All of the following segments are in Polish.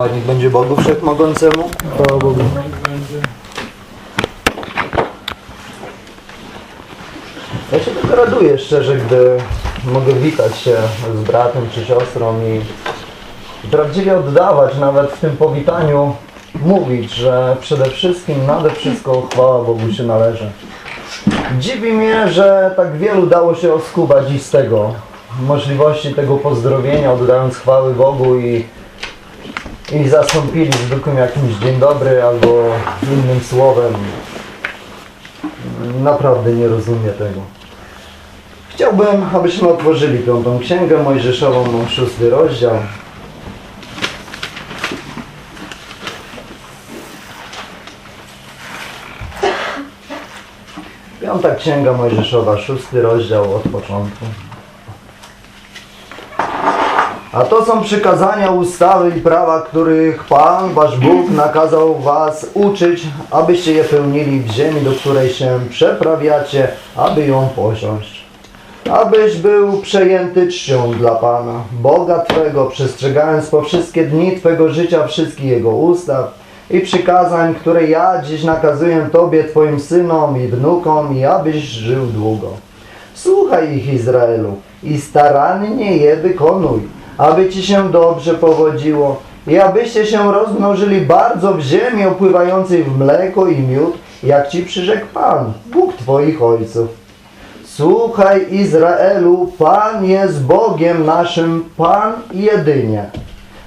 A niech będzie Bogu Wszechmogącemu. Chwała Bogu. Ja się tylko raduję szczerze, gdy mogę witać się z bratem czy siostrą i prawdziwie oddawać nawet w tym powitaniu, mówić, że przede wszystkim, nade wszystko chwała Bogu się należy. Dziwi mnie, że tak wielu dało się oskubać i z tego możliwości tego pozdrowienia, oddając chwały Bogu i, i zastąpili zwykłym jakimś dzień dobry albo innym słowem. Naprawdę nie rozumiem tego. Chciałbym, abyśmy otworzyli piątą księgę Mojżeszową, szósty rozdział. Piąta księga Mojżeszowa, szósty rozdział od początku. A to są przykazania, ustawy i prawa, których Pan, Wasz Bóg nakazał Was uczyć, abyście je pełnili w ziemi, do której się przeprawiacie, aby ją posiąść. Abyś był przejęty czcią dla Pana, Boga Twego, przestrzegając po wszystkie dni Twego życia wszystkich Jego ustaw i przykazań, które ja dziś nakazuję Tobie, Twoim synom i wnukom, i abyś żył długo. Słuchaj ich, Izraelu, i starannie je wykonuj, aby Ci się dobrze powodziło i abyście się rozmnożyli bardzo w ziemi opływającej w mleko i miód, jak Ci przyrzekł Pan, Bóg Twoich ojców. Słuchaj Izraelu, Pan jest Bogiem naszym, Pan jedynie.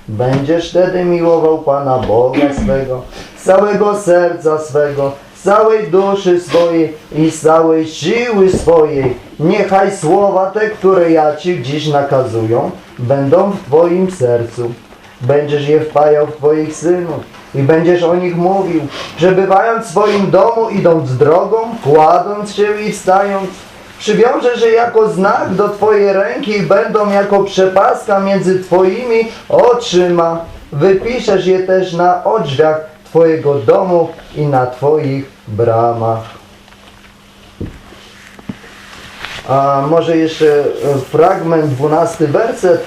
Będziesz wtedy miłował Pana Boga swego, całego serca swego, całej duszy swojej i całej siły swojej. Niechaj słowa te, które ja Ci dziś nakazują, będą w Twoim sercu. Będziesz je wpajał w Twoich synów i będziesz o nich mówił, przebywając w swoim domu, idąc drogą, kładąc się i wstając. Przywiążesz je jako znak do Twojej ręki i będą jako przepaska między Twoimi oczyma. Wypiszesz je też na odrzwiach Twojego domu i na Twoich bramach. A może jeszcze e, fragment, dwunasty werset.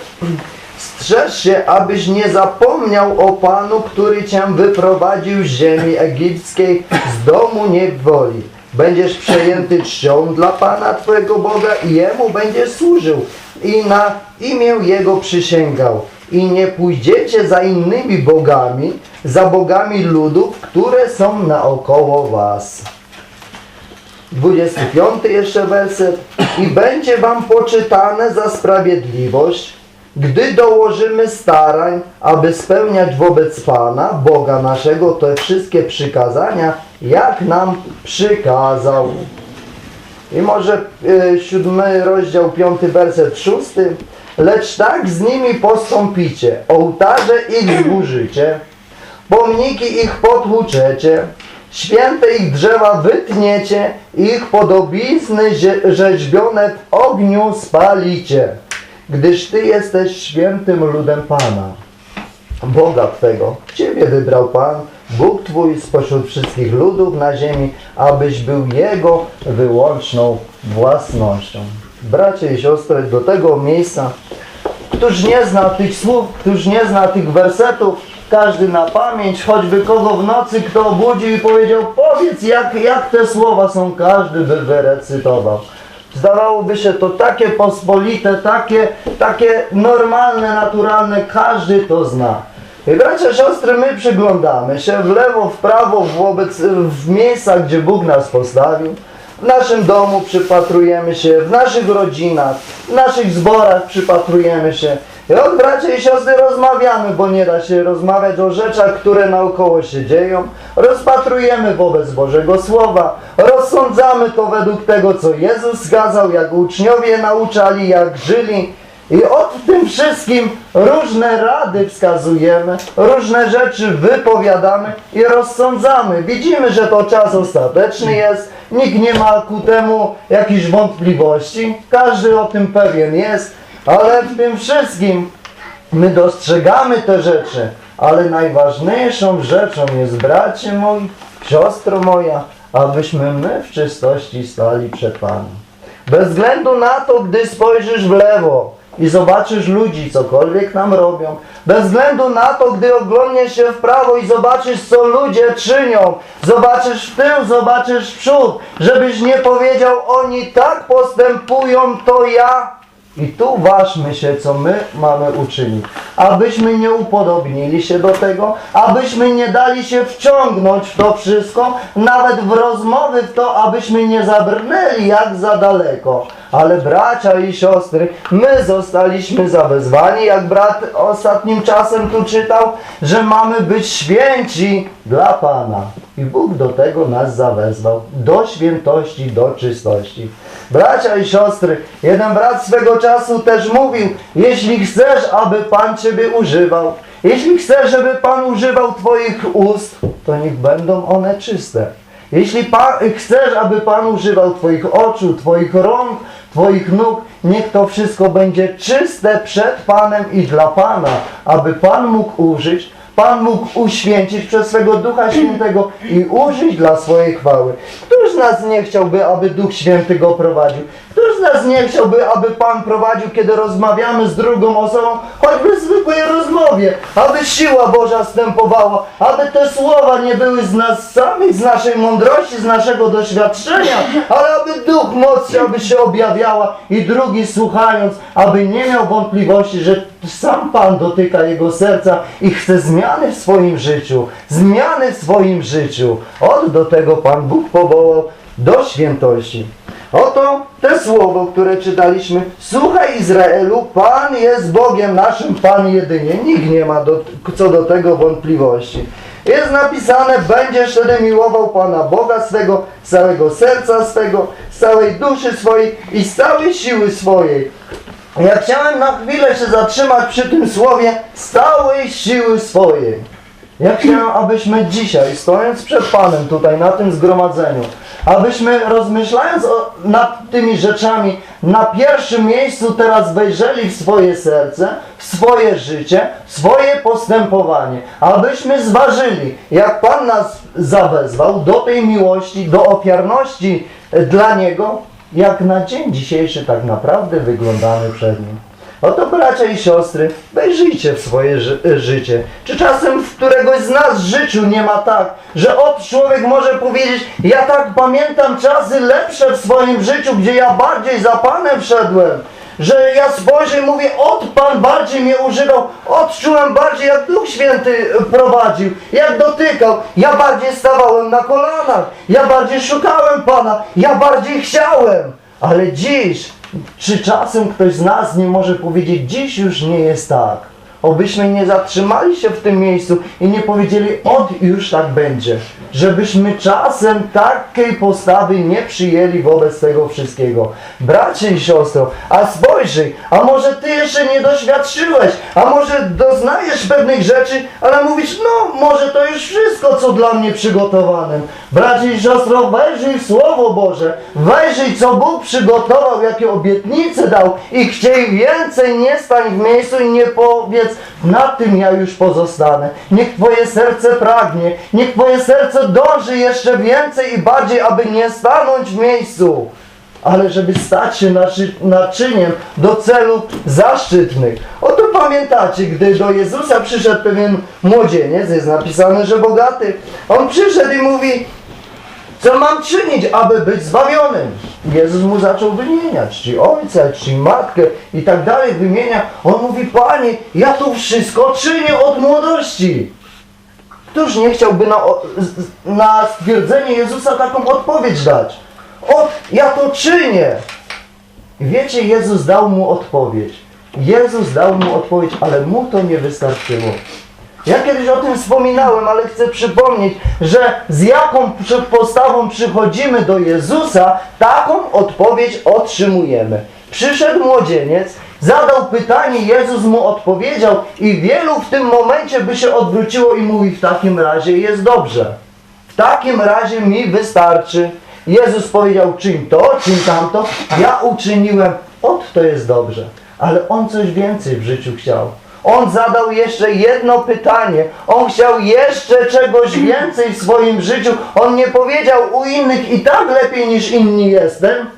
Strzeż się, abyś nie zapomniał o Panu, który Cię wyprowadził z ziemi egipskiej, z domu niewoli. Będziesz przejęty czcią dla Pana Twojego Boga i Jemu będziesz służył i na imię Jego przysięgał. I nie pójdziecie za innymi bogami, za bogami ludów, które są naokoło Was. 25 jeszcze werset. I będzie wam poczytane za sprawiedliwość, gdy dołożymy starań, aby spełniać wobec Pana, Boga naszego, te wszystkie przykazania, jak nam przykazał. I może y, siódmy rozdział, piąty werset, szósty. Lecz tak z nimi postąpicie, ołtarze ich zburzycie, pomniki ich potłuczecie, święte ich drzewa wytniecie, ich podobizny rzeźbione w ogniu spalicie, gdyż Ty jesteś świętym ludem Pana. Boga Twego. Ciebie wybrał Pan, Bóg Twój spośród wszystkich ludów na ziemi, abyś był Jego wyłączną własnością. Bracie i siostry, do tego miejsca, któż nie zna tych słów, któż nie zna tych wersetów, każdy na pamięć, choćby kogo w nocy kto obudził i powiedział, powiedz jak, jak te słowa są, każdy by wyrecytował. Zdawałoby się to takie pospolite, takie, takie normalne, naturalne, każdy to zna. I bracia, siostry, my przyglądamy się w lewo, w prawo, wobec, w miejscach, gdzie Bóg nas postawił. W naszym domu przypatrujemy się, w naszych rodzinach, w naszych zborach przypatrujemy się. I od bracia i siostry rozmawiamy, bo nie da się rozmawiać o rzeczach, które naokoło się dzieją. Rozpatrujemy wobec Bożego Słowa, rozsądzamy to według tego, co Jezus skazał, jak uczniowie nauczali, jak żyli. I od tym wszystkim różne rady wskazujemy, różne rzeczy wypowiadamy i rozsądzamy. Widzimy, że to czas ostateczny jest, nikt nie ma ku temu jakichś wątpliwości, każdy o tym pewien jest, ale w tym wszystkim my dostrzegamy te rzeczy, ale najważniejszą rzeczą jest, bracie mój, siostro moja, abyśmy my w czystości stali przed Panem. Bez względu na to, gdy spojrzysz w lewo i zobaczysz ludzi, cokolwiek nam robią, bez względu na to, gdy oglądniesz się w prawo i zobaczysz, co ludzie czynią, zobaczysz w tył, zobaczysz w przód, żebyś nie powiedział, oni tak postępują, to ja i tu ważmy się, co my mamy uczynić. Abyśmy nie upodobnili się do tego, abyśmy nie dali się wciągnąć w to wszystko, nawet w rozmowy w to, abyśmy nie zabrnęli jak za daleko. Ale bracia i siostry, my zostaliśmy zawezwani, jak brat ostatnim czasem tu czytał, że mamy być święci dla Pana. I Bóg do tego nas zawezwał, do świętości, do czystości. Bracia i siostry, jeden brat swego czasu też mówił, jeśli chcesz, aby Pan Ciebie używał, jeśli chcesz, żeby Pan używał Twoich ust, to niech będą one czyste. Jeśli pan, chcesz, aby Pan używał Twoich oczu, Twoich rąk, Twoich nóg, niech to wszystko będzie czyste przed Panem i dla Pana, aby Pan mógł użyć, Pan mógł uświęcić przez swego Ducha Świętego i użyć dla swojej chwały. Któż z nas nie chciałby, aby Duch Święty go prowadził? Któż z nas nie chciałby, aby Pan prowadził, kiedy rozmawiamy z drugą osobą, choćby w zwykłej rozmowie, aby siła Boża stępowała, aby te słowa nie były z nas samych, z naszej mądrości, z naszego doświadczenia, ale aby Duch mocy, aby się objawiała i drugi słuchając, aby nie miał wątpliwości, że sam Pan dotyka jego serca i chce zmiany w swoim życiu, zmiany w swoim życiu. Od do tego Pan Bóg powołał do świętości. Oto te słowo, które czytaliśmy. Słuchaj Izraelu, Pan jest Bogiem naszym, Pan jedynie. Nikt nie ma do, co do tego wątpliwości. Jest napisane, będziesz wtedy miłował Pana Boga swego, z całego serca swego, z całej duszy swojej i z całej siły swojej. Ja chciałem na chwilę się zatrzymać przy tym słowie z całej siły swojej. Ja chciałem, abyśmy dzisiaj, stojąc przed Panem tutaj na tym zgromadzeniu, abyśmy rozmyślając o, nad tymi rzeczami, na pierwszym miejscu teraz wejrzeli w swoje serce, w swoje życie, w swoje postępowanie, abyśmy zważyli, jak Pan nas zawezwał do tej miłości, do ofiarności dla Niego, jak na dzień dzisiejszy tak naprawdę wyglądamy przed Nim. Oto bracia i siostry, wejrzyjcie w swoje ży życie. Czy czasem w któregoś z nas życiu nie ma tak, że od człowiek może powiedzieć, ja tak pamiętam czasy lepsze w swoim życiu, gdzie ja bardziej za Panem szedłem, że ja spojrzę i mówię, od Pan bardziej mnie używał, odczułem bardziej jak Duch Święty prowadził, jak dotykał, ja bardziej stawałem na kolanach, ja bardziej szukałem Pana, ja bardziej chciałem, ale dziś czy czasem ktoś z nas nie może powiedzieć, dziś już nie jest tak? Obyśmy nie zatrzymali się w tym miejscu i nie powiedzieli, od już tak będzie. Żebyśmy czasem takiej postawy nie przyjęli wobec tego wszystkiego. Bracie i siostro, a spojrzyj, a może ty jeszcze nie doświadczyłeś, a może doznajesz pewnych rzeczy, ale mówisz, no może to już wszystko, co dla mnie przygotowane. Bracie i siostro, wejrzyj w Słowo Boże, wejrzyj, co Bóg przygotował, jakie obietnice dał i chciej więcej, nie stań w miejscu i nie powiedz, na tym ja już pozostanę. Niech Twoje serce pragnie, niech Twoje serce dąży jeszcze więcej i bardziej, aby nie stanąć w miejscu, ale żeby stać się naczy, naczyniem do celów zaszczytnych. Oto pamiętacie, gdy do Jezusa przyszedł pewien młodzieniec, jest napisane, że bogaty, on przyszedł i mówi, co mam czynić, aby być zbawionym? Jezus mu zaczął wymieniać, czy ojca, czy matkę i tak dalej wymienia. On mówi, Panie, ja to wszystko czynię od młodości. Któż nie chciałby na, na stwierdzenie Jezusa taką odpowiedź dać? O, ja to czynię. Wiecie, Jezus dał mu odpowiedź. Jezus dał mu odpowiedź, ale mu to nie wystarczyło. Ja kiedyś o tym wspominałem, ale chcę przypomnieć, że z jaką postawą przychodzimy do Jezusa, taką odpowiedź otrzymujemy. Przyszedł młodzieniec, zadał pytanie, Jezus mu odpowiedział i wielu w tym momencie by się odwróciło i mówi w takim razie jest dobrze. W takim razie mi wystarczy. Jezus powiedział czyń to, czyń tamto, ja uczyniłem, od to jest dobrze. Ale on coś więcej w życiu chciał. On zadał jeszcze jedno pytanie. On chciał jeszcze czegoś więcej w swoim życiu. On nie powiedział u innych i tak lepiej niż inni jestem,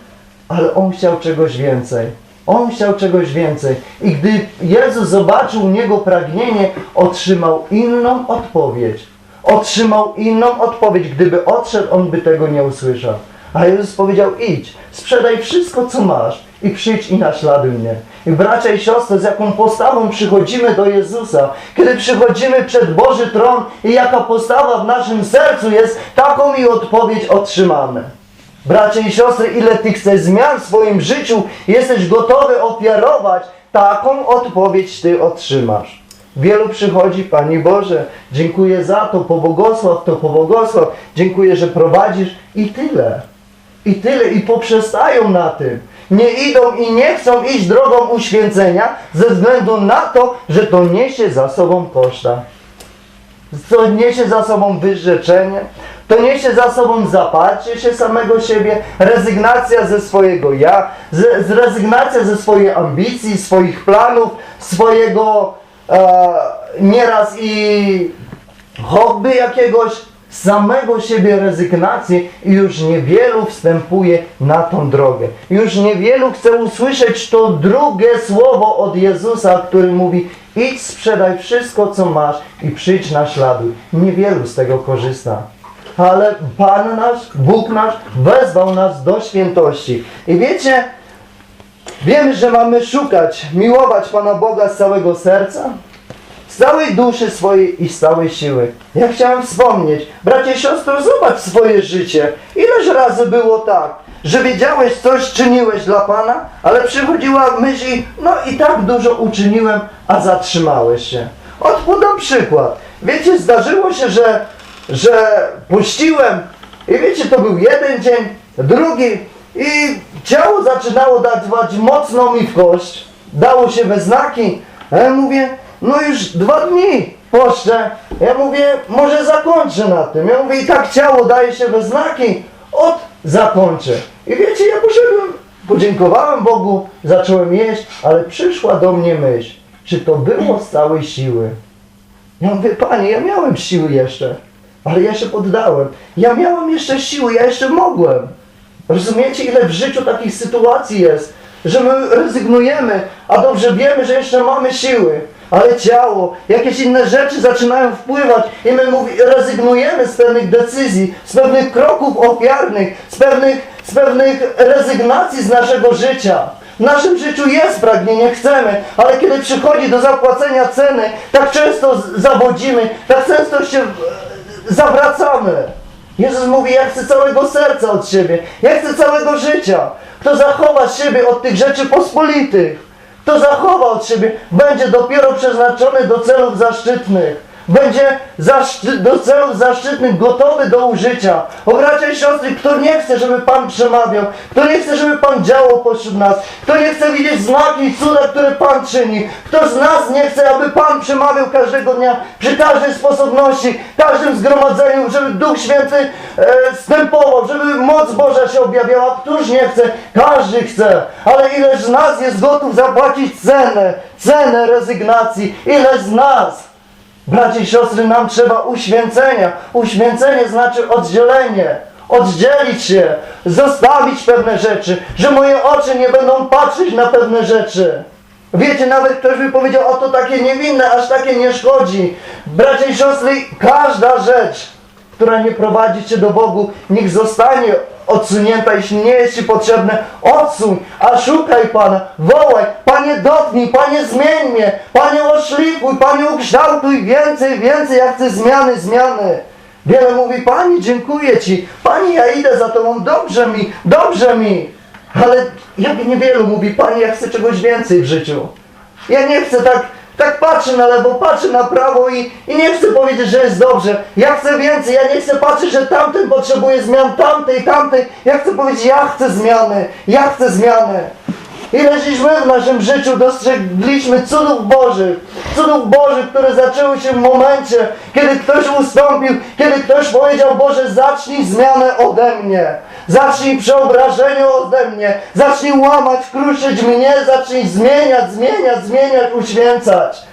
ale on chciał czegoś więcej. On chciał czegoś więcej. I gdy Jezus zobaczył u niego pragnienie, otrzymał inną odpowiedź. Otrzymał inną odpowiedź. Gdyby odszedł, on by tego nie usłyszał. A Jezus powiedział: idź, sprzedaj wszystko, co masz i przyjdź i naśladuj mnie. I bracia i siostry, z jaką postawą przychodzimy do Jezusa, kiedy przychodzimy przed Boży tron i jaka postawa w naszym sercu jest, taką i odpowiedź otrzymamy. Bracia i siostry, ile Ty chcesz zmian w swoim życiu, jesteś gotowy ofiarować, taką odpowiedź Ty otrzymasz. Wielu przychodzi, Panie Boże, dziękuję za to, pobłogosław to, pobłogosław, dziękuję, że prowadzisz i tyle. I tyle, i poprzestają na tym. Nie idą i nie chcą iść drogą uświęcenia ze względu na to, że to niesie za sobą koszta. To niesie za sobą wyrzeczenie, to niesie za sobą zaparcie się samego siebie, rezygnacja ze swojego ja, z, z rezygnacja ze swojej ambicji, swoich planów, swojego e, nieraz i hobby jakiegoś, samego siebie rezygnacji i już niewielu wstępuje na tą drogę. Już niewielu chce usłyszeć to drugie słowo od Jezusa, który mówi idź sprzedaj wszystko co masz i przyjdź naśladuj. Niewielu z tego korzysta. Ale Pan nasz, Bóg nasz wezwał nas do świętości. I wiecie, wiemy, że mamy szukać, miłować Pana Boga z całego serca, z całej duszy swojej i z całej siły. Ja chciałem wspomnieć, bracie siostro, zobacz swoje życie. Ileż razy było tak, że wiedziałeś coś, czyniłeś dla Pana, ale przychodziła myśl, no i tak dużo uczyniłem, a zatrzymałeś się. Od podam przykład. Wiecie, zdarzyło się, że, że puściłem i wiecie, to był jeden dzień, drugi i ciało zaczynało dawać mocno mi w kość. Dało się we znaki. A ja mówię, no już dwa dni poszczę. Ja mówię, może zakończę na tym. Ja mówię, i tak ciało daje się we znaki. Od zakończę. I wiecie, ja poszedłem, podziękowałem Bogu, zacząłem jeść, ale przyszła do mnie myśl, czy to było z całej siły. Ja mówię, Panie, ja miałem siły jeszcze, ale ja się poddałem. Ja miałem jeszcze siły, ja jeszcze mogłem. Rozumiecie, ile w życiu takich sytuacji jest, że my rezygnujemy, a dobrze wiemy, że jeszcze mamy siły. Ale ciało, jakieś inne rzeczy zaczynają wpływać i my mówi, rezygnujemy z pewnych decyzji, z pewnych kroków ofiarnych, z pewnych, z pewnych rezygnacji z naszego życia. W naszym życiu jest pragnienie, chcemy, ale kiedy przychodzi do zapłacenia ceny, tak często zawodzimy, tak często się e, zawracamy. Jezus mówi, ja chcę całego serca od siebie, ja chcę całego życia. Kto zachowa siebie od tych rzeczy pospolitych, kto zachowa od siebie, będzie dopiero przeznaczony do celów zaszczytnych. Będzie do celów zaszczytnych gotowy do użycia. O bracia i siostry, kto nie chce, żeby Pan przemawiał, kto nie chce, żeby Pan działał pośród nas, kto nie chce widzieć znaki i cuda, które Pan czyni, kto z nas nie chce, aby Pan przemawiał każdego dnia, przy każdej sposobności, każdym zgromadzeniu, żeby Duch Święty e, stępował, żeby moc Boża się objawiała. Któż nie chce? Każdy chce. Ale ileż z nas jest gotów zapłacić cenę, cenę rezygnacji? Ile z nas? Bracia i siostry, nam trzeba uświęcenia. Uświęcenie znaczy oddzielenie. Oddzielić się, zostawić pewne rzeczy, że moje oczy nie będą patrzeć na pewne rzeczy. Wiecie, nawet ktoś by powiedział, o to takie niewinne, aż takie nie szkodzi. Bracia i siostry, każda rzecz, która nie prowadzi Cię do Bogu, niech zostanie odsunięta, jeśli nie jest Ci potrzebne, odsuń, a szukaj Pana, wołaj, Panie dotknij, Panie zmień mnie, Panie oszlifuj, Panie ukształtuj więcej, więcej, ja chcę zmiany, zmiany. Wiele mówi, Panie dziękuję Ci, Panie ja idę za Tobą, dobrze mi, dobrze mi. Ale jak niewielu mówi, Panie ja chcę czegoś więcej w życiu. Ja nie chcę tak, tak patrzę na lewo, patrzę na prawo i, i nie chcę powiedzieć, że jest dobrze. Ja chcę więcej, ja nie chcę patrzeć, że tamten potrzebuje zmian, tamtej, tamtej. Ja chcę powiedzieć, ja chcę zmiany, ja chcę zmiany. Ileżśmy w naszym życiu dostrzegliśmy cudów Bożych, cudów Bożych, które zaczęły się w momencie, kiedy ktoś ustąpił, kiedy ktoś powiedział, Boże, zacznij zmianę ode mnie, zacznij przeobrażenie ode mnie, zacznij łamać, kruszyć mnie, zacznij zmieniać, zmieniać, zmieniać, uświęcać.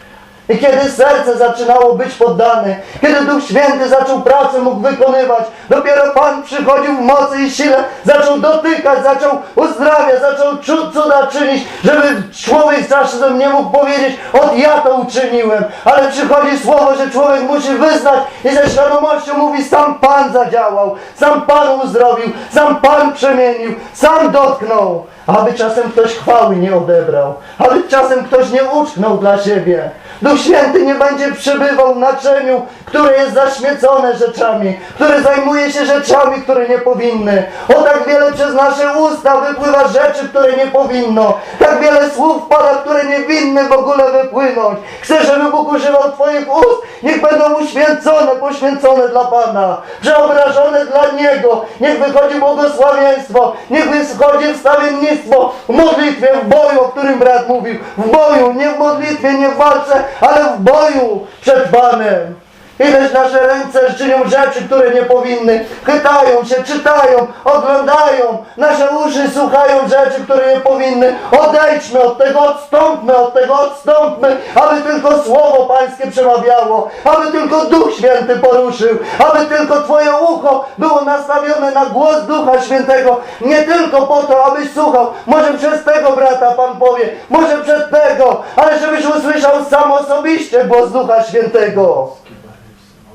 I kiedy serce zaczynało być poddane, kiedy Duch Święty zaczął pracę mógł wykonywać, dopiero Pan przychodził w mocy i sile, zaczął dotykać, zaczął uzdrawiać, zaczął cud- cuda czynić, żeby człowiek czasem nie mógł powiedzieć, od ja to uczyniłem. Ale przychodzi słowo, że człowiek musi wyznać i ze świadomością mówi, sam Pan zadziałał, sam Pan uzdrowił, sam Pan przemienił, sam dotknął. Aby czasem ktoś chwały nie odebrał, aby czasem ktoś nie uczknął dla siebie. Duch Święty nie będzie przebywał w naczyniu, które jest zaśmiecone rzeczami, które zajmuje się rzeczami, które nie powinny. O tak wiele przez nasze usta wypływa rzeczy, które nie powinno. Tak wiele słów pada, które nie winny w ogóle wypłynąć. Chcę, żeby Bóg używał Twoich ust. Niech będą uświęcone, poświęcone dla Pana, przeobrażone dla Niego. Niech wychodzi błogosławieństwo, niech wychodzi wstawiennictwo w modlitwie, w boju, o którym brat mówił. W boju, nie w modlitwie, nie w walce, ale w boju przed Panem. Ileż nasze ręce czynią rzeczy, które nie powinny. Chytają się, czytają, oglądają. Nasze uszy słuchają rzeczy, które nie powinny. Odejdźmy od tego, odstąpmy od tego, odstąpmy, aby tylko Słowo Pańskie przemawiało, aby tylko Duch Święty poruszył, aby tylko Twoje ucho było nastawione na głos Ducha Świętego. Nie tylko po to, abyś słuchał. Może przez tego brata Pan powie, może przez tego, ale żebyś usłyszał sam osobiście głos Ducha Świętego.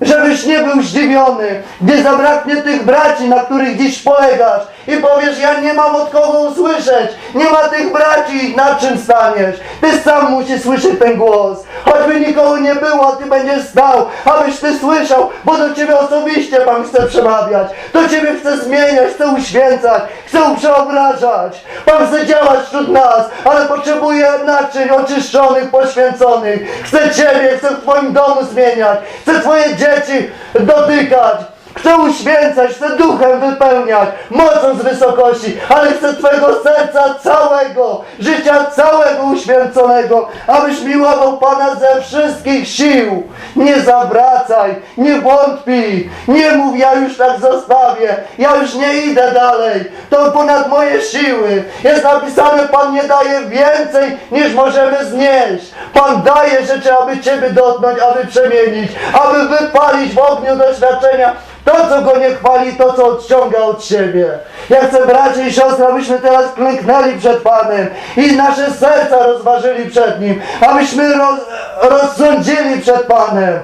Żebyś nie był zdziwiony, gdy zabraknie tych braci, na których dziś polegasz i powiesz, ja nie mam od kogo usłyszeć, nie ma tych braci, na czym staniesz. Ty sam musisz słyszeć ten głos. Choćby nikogo nie było, ty będziesz stał, abyś ty słyszał, bo do ciebie osobiście Pan chce przemawiać. Do ciebie chce zmieniać, chce uświęcać, chce przeobrażać. Pan chce działać wśród nas, ale potrzebuje naczyń oczyszczonych, poświęconych. Chce ciebie, chce w twoim domu zmieniać, chce twoje dzieci dotykać. Chce uświęcać, chce duchem wypełniać, mocą z wysokości, ale chce Twojego serca całego, życia całego uświęconego, abyś miłował Pana ze wszystkich sił. Nie zawracaj, nie wątpij, nie mów, ja już tak zostawię, ja już nie idę dalej, to ponad moje siły. Jest napisane, Pan nie daje więcej, niż możemy znieść. Pan daje rzeczy, aby Ciebie dotknąć, aby przemienić, aby wypalić w ogniu doświadczenia to, co go nie chwali, to, co odciąga od siebie. Ja chcę, bracia i siostry, abyśmy teraz klęknęli przed Panem i nasze serca rozważyli przed Nim, abyśmy roz, rozsądzili przed Panem.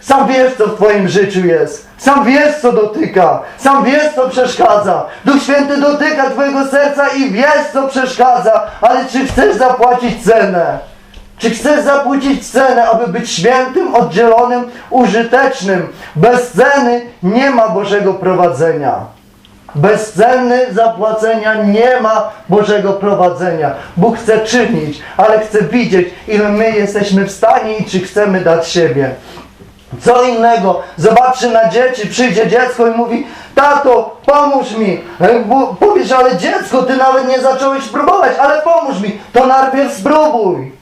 Sam wiesz, co w Twoim życiu jest. Sam wiesz, co dotyka. Sam wiesz, co przeszkadza. Duch Święty dotyka Twojego serca i wiesz, co przeszkadza. Ale czy chcesz zapłacić cenę? Czy chcesz zapłacić cenę, aby być świętym, oddzielonym, użytecznym? Bez ceny nie ma Bożego prowadzenia. Bez ceny zapłacenia nie ma Bożego prowadzenia. Bóg chce czynić, ale chce widzieć, ile my jesteśmy w stanie i czy chcemy dać siebie. Co innego, zobaczy na dzieci, przyjdzie dziecko i mówi Tato, pomóż mi. Bo- Powiesz, ale dziecko, ty nawet nie zacząłeś próbować, ale pomóż mi. To najpierw spróbuj.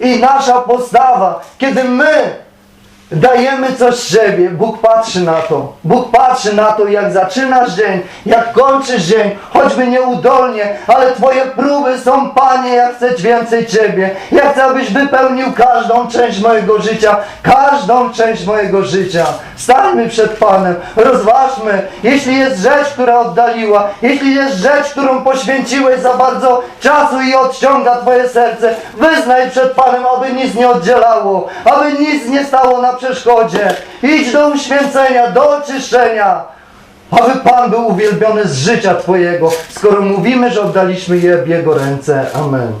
I nasza postawa, kiedy my dajemy coś siebie, Bóg patrzy na to. Bóg patrzy na to, jak zaczynasz dzień, jak kończysz dzień, choćby nieudolnie, ale Twoje próby są, Panie, ja chcę więcej Ciebie. Ja chcę, abyś wypełnił każdą część mojego życia, każdą część mojego życia. Stańmy przed Panem, rozważmy, jeśli jest rzecz, która oddaliła, jeśli jest rzecz, którą poświęciłeś za bardzo czasu i odciąga Twoje serce, wyznaj przed Panem, aby nic nie oddzielało, aby nic nie stało na przeszkodzie. Idź do uświęcenia, do oczyszczenia, aby Pan był uwielbiony z życia Twojego, skoro mówimy, że oddaliśmy je w Jego ręce. Amen.